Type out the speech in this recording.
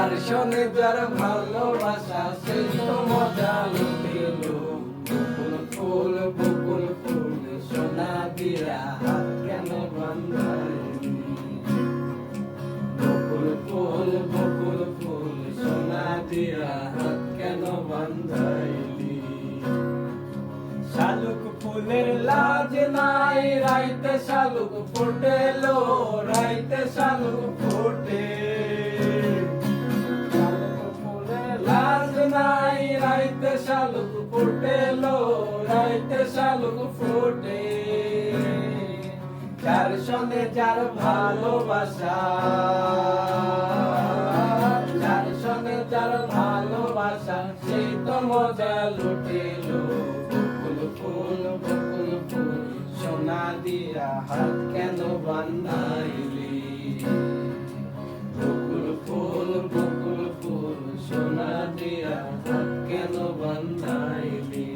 যার যার ভালোবাসা সেই তো মজা লুটিল বকুল ফুল বকুল ফুল, সোনা দিয়া হাত কেন বান্ধাইলি বকুল ফুল বকুল ফুল, সোনা দিয়া হাত কেন বান্ধাইলি শালুক ফুলের লাজ নাই, রাইতে শালুক ফুটেলো, রাইতে শালুক রাইতে শালুক ফুটেলো রাইতে শালুক ফুটে। যার সঙ্গে যার ভালোবাসা, যার সঙ্গে যার ভালোবাসা সেই তো মজা লুটিলো। বকুল ফুল বকুল ফুল, সোনা দিয়া হাত কেন বান্ধাইলি? বকুল ফুল বকুল ফুল, সোনা দিয়া হাত time